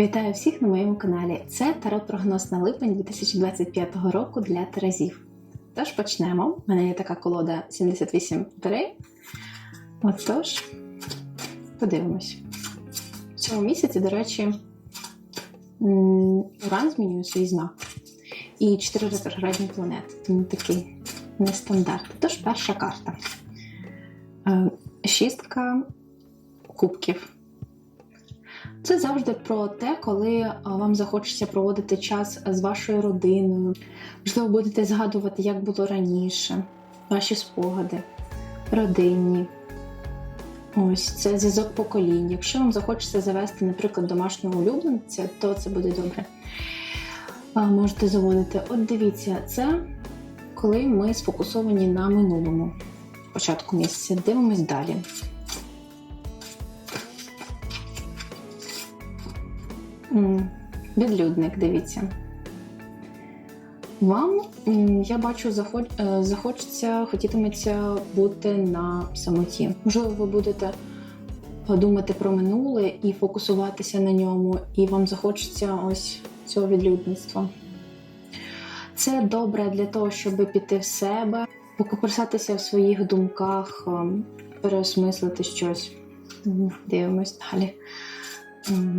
Вітаю всіх на моєму каналі. Це тарот-прогноз на липень 2025 року для Терезів. Тож почнемо. У мене є така колода 78 дверей. Отож, подивимось. В цьому місяці, до речі, Уран змінює свій знак. І 4 ретроградні планети. Тому такий нестандарт. Тож перша карта. Е, Шістка кубків. Це завжди про те, коли е, вам захочеться проводити час з вашою родиною. Можливо, будете згадувати, як було раніше, ваші спогади, родинні. Ось це зв'язок поколінь. Якщо вам захочеться завести, наприклад, домашнього улюбленця, то це буде добре. Можете заводити. От дивіться, це коли ми сфокусовані на минулому початку місяця. Дивимось далі. Відлюдник, дивіться. Вам, я бачу, е, захочеться, хотітиметься бути на самоті. Можливо, ви будете думати про минуле і фокусуватися на ньому, і вам захочеться ось цього відлюдництва. Це добре для того, щоб піти в себе, покопирсатися в своїх думках, ем, переосмислити щось. Дивимось далі.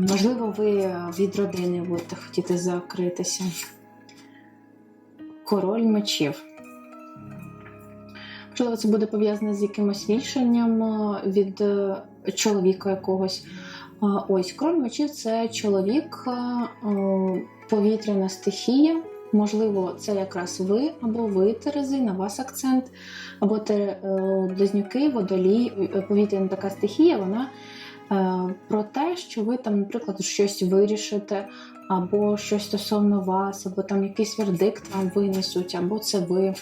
Можливо, ви від родини будете хотіти закритися. Король мечів. Можливо, це буде пов'язане з якимось рішенням е, від е, чоловіка якогось. Ось король мечів це чоловік, е, повітряна стихія. Можливо, це якраз ви або ви, Терези, на вас акцент, або е, близнюки, водолій, е, повітряна така стихія, вона е, про те, що ви там, наприклад, щось вирішите, або щось стосовно вас, або там якийсь вердикт вам винесуть, або це ви.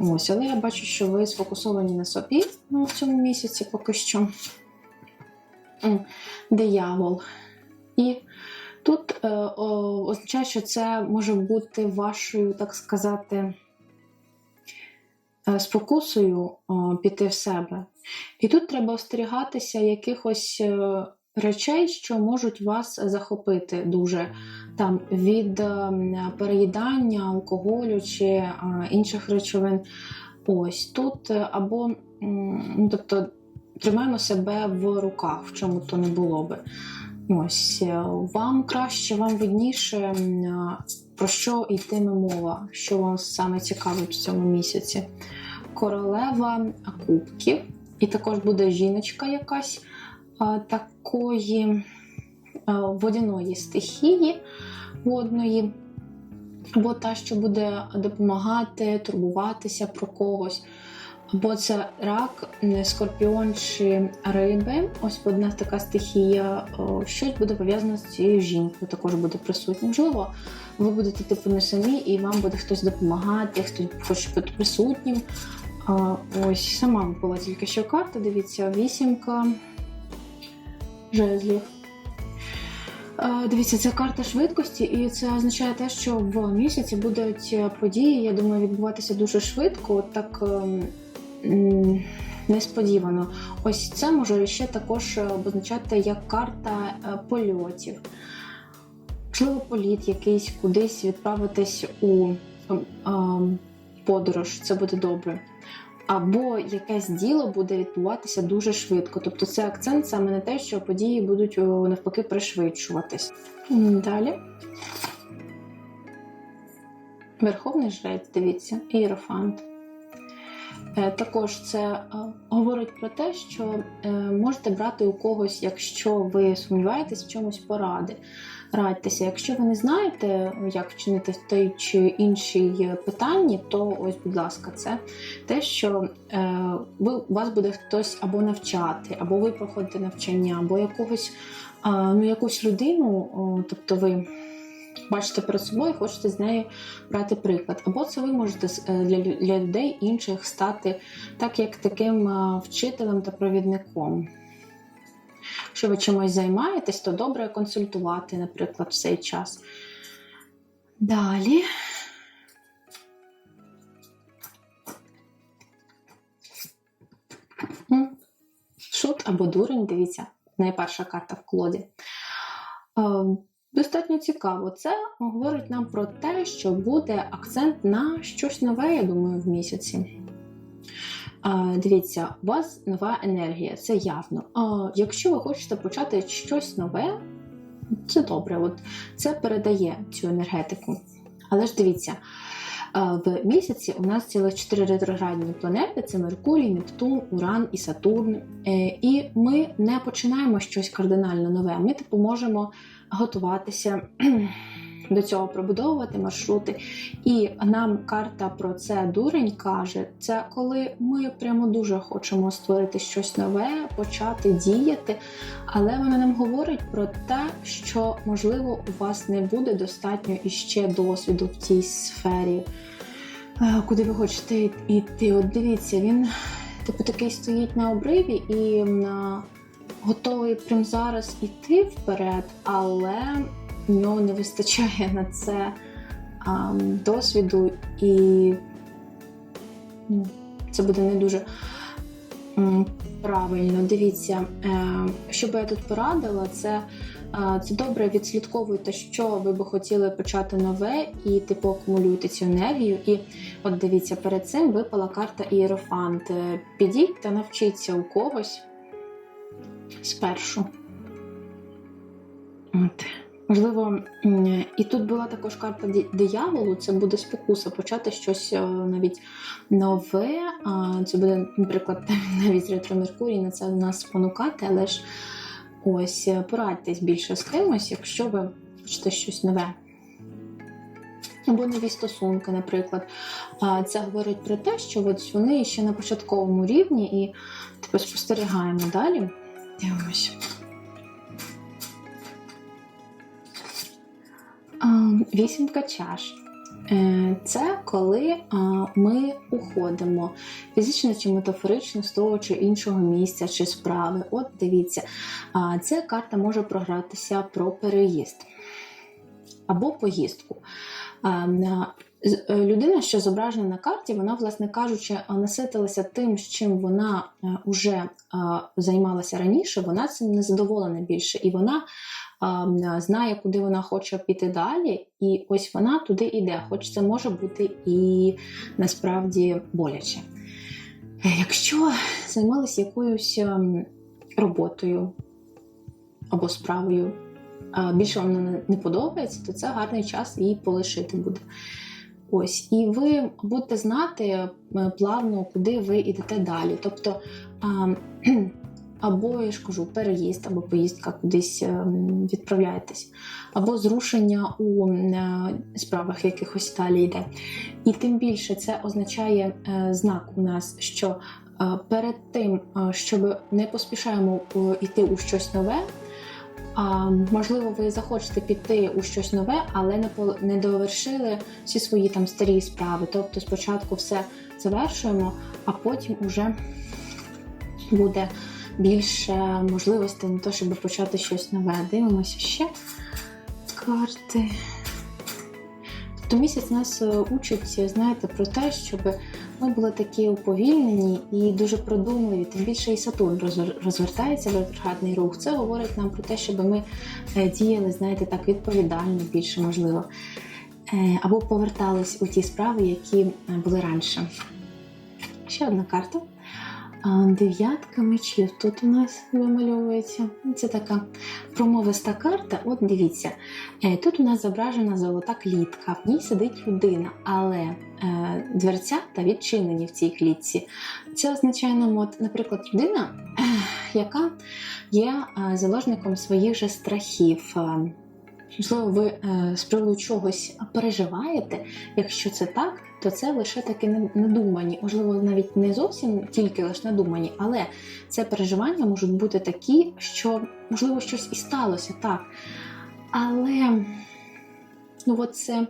Ось, але я бачу, що ви сфокусовані на собі ну, в цьому місяці поки що. Диявол. І тут е, о, означає, що це може бути вашою, так сказати, е, спокусою піти в себе. І тут треба остерігатися якихось е, речей, що можуть вас захопити дуже там від е, переїдання, алкоголю чи е, інших речовин. Ось тут е, або ну, тобто тримаємо себе в руках, в чому то не було би. Ось е, вам краще, вам видніше, е, про що йтиме мова, що вам саме цікавить в цьому місяці. Королева кубків, і також буде жіночка якась такої водяної стихії водної, або та, що буде допомагати, турбуватися про когось. Або це рак, скорпіон чи риби. Ось одна така стихія. Щось буде пов'язане з цією жінкою, також буде присутнє. Можливо, ви будете типу не самі, і вам буде хтось допомагати, хтось хоче бути присутнім. Ось сама була тільки що карта. Дивіться, вісімка жезлів. Дивіться, це карта швидкості, і це означає те, що в місяці будуть події, я думаю, відбуватися дуже швидко, так ем, несподівано. Ось це може ще також обозначати як карта е, польотів. Можливо, політ якийсь кудись відправитись у ем, подорож, це буде добре. Або якесь діло буде відбуватися дуже швидко. Тобто це акцент саме на те, що події будуть навпаки пришвидшуватись. Далі. Верховний жрець, дивіться, ієрофант. Е, Також це е, говорить про те, що е, можете брати у когось, якщо ви сумніваєтесь в чомусь поради. Радьтеся. Якщо ви не знаєте, як вчинити той чи іншій питанні, то ось, будь ласка, це те, що е, ви, вас буде хтось або навчати, або ви проходите навчання, або якогось, е, ну, якусь людину, тобто ви бачите перед собою хочете з нею брати приклад. Або це ви можете е, для, лю- для людей інших стати так, як таким вчителем та провідником. Якщо ви чимось займаєтесь, то добре консультувати, наприклад, в цей час. Далі. Шут або дурень, дивіться, найперша карта в колоді. Достатньо цікаво. Це говорить нам про те, що буде акцент на щось нове, я думаю, в місяці. Дивіться, у вас нова енергія, це явно. А, Якщо ви хочете почати щось нове, це добре. От Це передає цю енергетику. Але ж дивіться, в місяці у нас цілих чотири ретроградні планети: це Меркурій, Нептун, Уран і Сатурн. Е, І ми не починаємо щось кардинально нове. Ми типу можемо готуватися. До цього пробудовувати маршрути. І нам карта про це дурень каже: це коли ми прямо дуже хочемо створити щось нове, почати діяти, але вона нам говорить про те, що можливо у вас не буде достатньо іще досвіду в цій сфері, е, куди ви хочете йти. От дивіться, він типу такий стоїть на обриві і на готовий прямо зараз іти вперед, але нього не вистачає на це а, досвіду, і ну, це буде не дуже правильно. Дивіться, е, що би я тут порадила, це. е, Це добре відслідковуйте, що ви би хотіли почати нове, і типу акумулюйте цю енергію. І от дивіться, перед цим випала карта Ієрофант. Е, Підіть та навчіться у когось спершу. От. Можливо, і тут була також карта дияволу, це буде спокуса, почати щось е, навіть нове. Це буде, наприклад, навіть ретро Меркурій на це нас спонукати, але ж ось е, порадьтесь більше з кимось, якщо ви хочете щось нове. Або нові стосунки, наприклад. Це говорить про те, що от вони ще на початковому рівні, і типу спостерігаємо далі. Дивимося. Вісімка чаш. Е, Це коли ми уходимо фізично чи метафорично з того чи іншого місця чи справи. От дивіться, ця карта може програтися про переїзд або поїздку. Е, Людина, що зображена на карті, вона, власне кажучи, наситилася тим, з чим вона вже займалася раніше, вона цим не задоволена більше, і вона знає, куди вона хоче піти далі, і ось вона туди йде. Хоч це може бути і насправді боляче. Якщо займалися якоюсь ем, роботою або справою, більше вам не- подобається, то це гарний час її полишити буде. Ось, і ви будете знати е, плавно, куди ви йдете далі. Тобто, або я ж кажу, переїзд, або поїздка кудись ем, відправляєтесь, або зрушення у е, справах якихось далі йде. І тим більше це означає е, знак у нас, що е, перед тим, щоб не поспішаємо йти у щось нове. А, можливо, ви захочете піти у щось нове, але не по не довершили всі свої там старі справи. Тобто спочатку все завершуємо, а потім уже буде більше можливостей на те, щоб почати щось нове. Дивимося ще карти. Тобто місяць нас е, учить, знаєте, про те, щоб ми були такі уповільнені і дуже продумливі. Тим більше і Сатурн розвертається в ретроградний рух. Це говорить нам про те, щоб ми е, діяли, знаєте, так відповідально, більше можливо. Е, Або повертались у ті справи, які були раніше. Ще одна карта. Дев'ятка мечів тут у нас вимальовується. Це така промовиста карта. От дивіться, Е, тут у нас зображена золота клітка, в ній сидить людина, але е, дверцята відчинені в цій клітці. Це означає нам, от, наприклад, людина, яка є е, заложником своїх же страхів. Можливо, ви е, з приводу чогось переживаєте. Якщо це так, то це лише таки надумані, можливо, навіть не зовсім тільки лише надумані, але це переживання можуть бути такі, що можливо щось і сталося так. Але ну, от це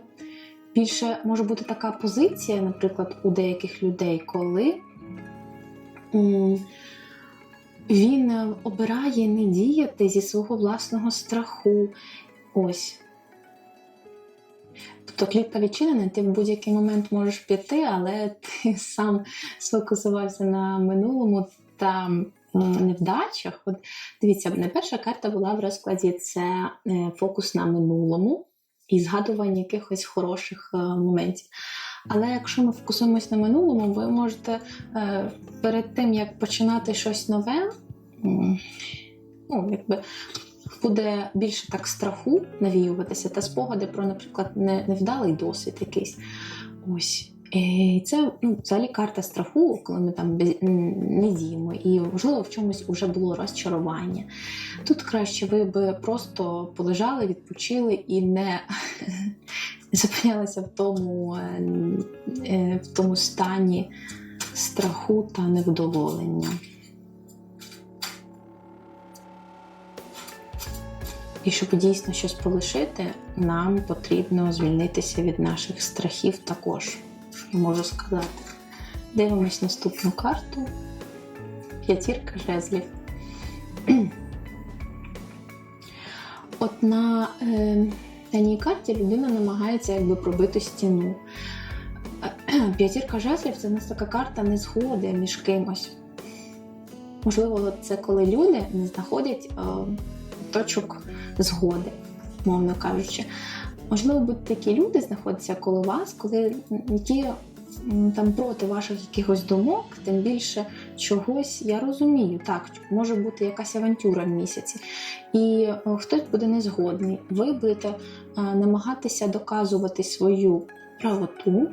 більше може бути така позиція, наприклад, у деяких людей, коли він е, обирає не діяти зі свого власного страху. Ось. Тобто клітка відчинена, ти в будь-який момент можеш піти, але ти сам сфокусувався на минулому та невдачах. От дивіться, найперша карта була в розкладі це е, фокус на минулому і згадування якихось хороших е, моментів. Але якщо ми фокусуємось на минулому, ви можете е, перед тим як починати щось нове, ну, якби буде більше так страху навіюватися та спогади про, наприклад, не- невдалий досвід якийсь. Ось. І це ну, взагалі карта страху, коли ми там не діємо, і можливо в чомусь вже було розчарування. Тут краще ви би просто полежали, відпочили і не зупинялися в тому, е, е, в тому стані страху та невдоволення. І щоб дійсно щось полишити, нам потрібно звільнитися від наших страхів також, можу сказати. Дивимось наступну карту. П'ятірка жезлів. От на е, даній карті людина намагається якби пробити стіну. П'ятірка жезлів це у нас така карта незгоди між кимось. Можливо, це коли люди не знаходять е, точок згоди, мовно кажучи. Можливо, будуть такі люди знаходяться коло вас, коли які там проти ваших якихось думок, тим більше чогось я розумію. Так, може бути якась авантюра в місяці, і е, хтось буде незгодний. Ви будете е, намагатися доказувати свою правоту.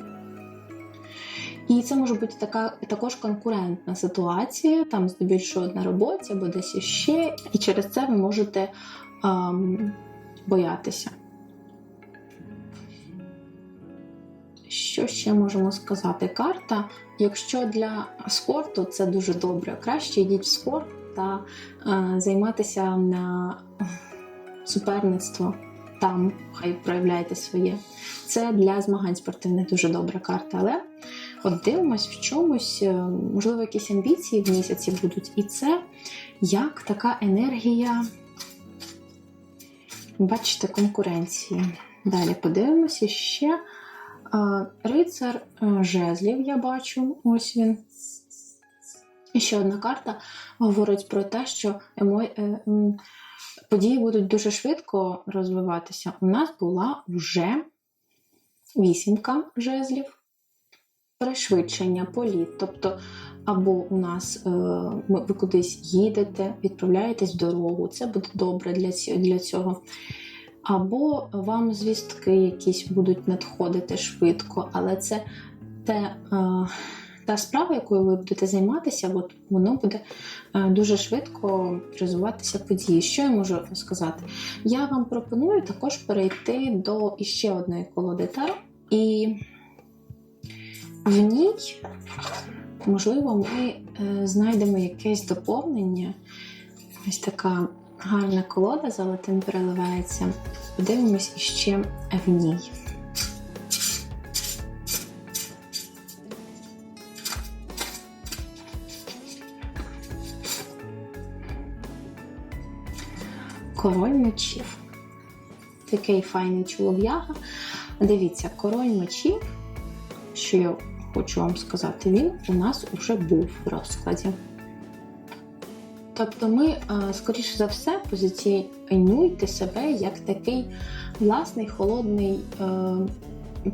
І це може бути така також конкурентна ситуація, там здебільшого на роботі або десь іще, і через це ви можете ем, боятися. Що ще можемо сказати? Карта, якщо для спорту це дуже добре, краще йдіть в спорт та е, займатися на суперництво. Там хай проявляйте своє. Це для змагань спортивних дуже добра карта. Але от дивимось в чомусь, е, можливо, якісь амбіції в місяці будуть. І це як така енергія, бачите, конкуренції. Далі подивимося ще. Рицар е, жезлів, я бачу, ось він. І ще одна карта говорить про те, що е, події будуть дуже швидко розвиватися. У нас була вже вісімка жезлів, пришвидшення, політ. Тобто, або у нас е, ви кудись їдете, відправляєтесь в дорогу, це буде добре для, цього. Або вам звістки якісь будуть надходити швидко, але це те, е, та справа, якою ви будете займатися, от воно буде е, дуже швидко розвиватися події. Що я можу сказати? Я вам пропоную також перейти до іще одної колоди Таро, і в ній, можливо, ми е, знайдемо якесь доповнення. Ось така гарна колода золотим переливається. Подивимось іще в ній. Король мечів. Такий файний чолов'яга. Дивіться, король мечів, я хочу вам сказати, він у нас вже був в розкладі. Тобто ми, е, скоріше за все, позиціонуйте себе як такий власний холодний е,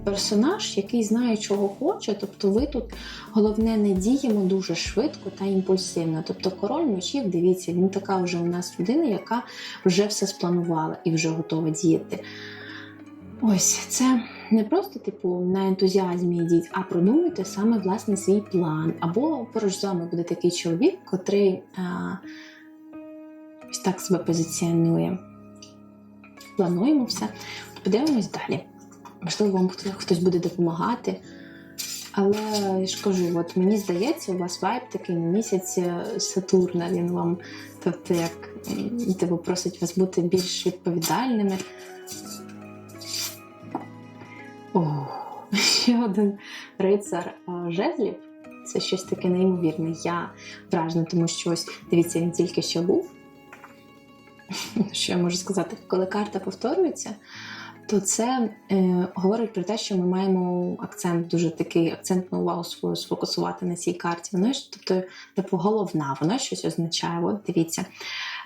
персонаж, який знає, чого хоче. Тобто, ви тут головне не діємо дуже швидко та імпульсивно. Тобто, король мечів, дивіться, він така вже у нас людина, яка вже все спланувала і вже готова діяти. Ось це не просто типу на ентузіазмі йдіть, а продумуйте саме власне свій план. Або поруч з вами буде такий чоловік, котрий а, ось так себе позиціонує. Плануємо все. Подивимось далі. Можливо, вам хтось буде допомагати. Але я ж кажу, от мені здається, у вас вайб такий на місяць е, Сатурна. Він вам, тобто, як типу, просить вас бути більш відповідальними. О, ще один рицар е, жезлів. Це щось таке неймовірне. Я вражена, тому що ось дивіться, він тільки що був. Що я можу сказати? Коли карта повторюється, то це е, говорить про те, що ми маємо акцент, дуже такий акцентну увагу свою сфокусувати на цій карті. Воно ж, тобто, типу, головна, воно щось означає. От дивіться.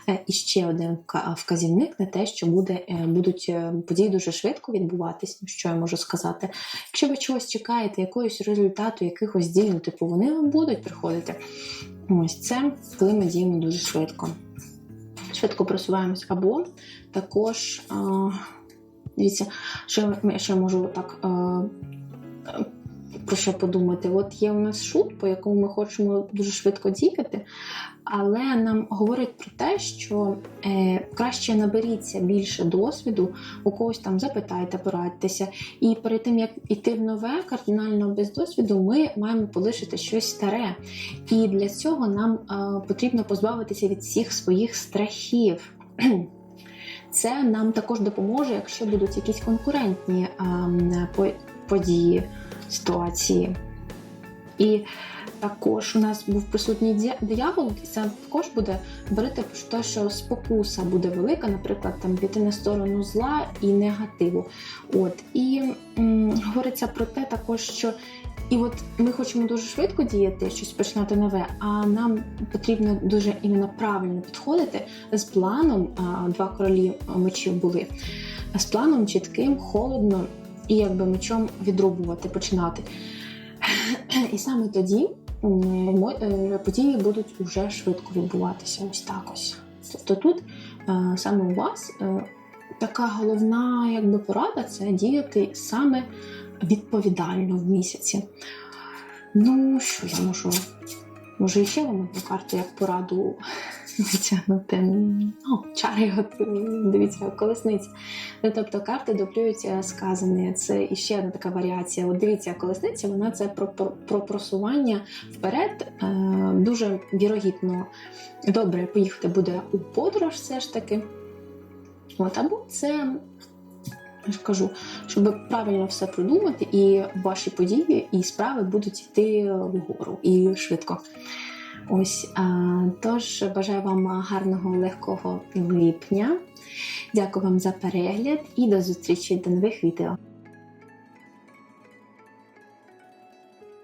Е, І ще один вка- вказівник на те, що буде, е, будуть е, події дуже швидко відбуватись. Ну, що я можу сказати? Якщо ви чогось чекаєте, якогось результату, якихось дій, ну, типу, вони вам будуть приходити. Ось це, коли ми діємо дуже швидко. Швидко просуваємось. Або також, дивіться, що, я- я можу так. Е, про що подумати? От є у нас шут, по якому ми хочемо дуже швидко діяти, але нам говорить про те, що е, краще наберіться більше досвіду, у когось там запитайте, порадьтеся. І перед тим як іти в нове, кардинально без досвіду, ми маємо полишити щось старе. І для цього нам е, потрібно позбавитися від всіх своїх страхів. Це нам також допоможе, якщо будуть якісь конкурентні е, по- події, ситуації. І також у нас був присутній диявол, і це також буде говорити те, що спокуса буде велика, наприклад, там піти на сторону зла і негативу. От і м, говориться про те, також що. І от ми хочемо дуже швидко діяти, щось починати нове, а нам потрібно дуже іменно правильно підходити з планом. Два королі мечів були з планом чітким, холодно і якби мечом відрубувати, починати. І саме тоді події будуть вже швидко відбуватися. Ось так ось. Тобто тут е, саме у вас е, така головна якби, порада це діяти саме відповідально в місяці. Ну, що я можу? Може, ще вам одну карту як пораду витягнути. Ну, чари, от, дивіться, колесниця. Ну, тобто карти дублюються сказане. Це іще одна така варіація. От дивіться, колесниця, вона це про, про, про просування вперед. Е, дуже вірогідно добре поїхати буде у подорож, все ж таки. От, або це. Я ж кажу, щоб правильно все продумати, і ваші події і справи будуть йти вгору і швидко. Ось тож бажаю вам гарного легкого липня. Дякую вам за перегляд і до зустрічі до нових відео.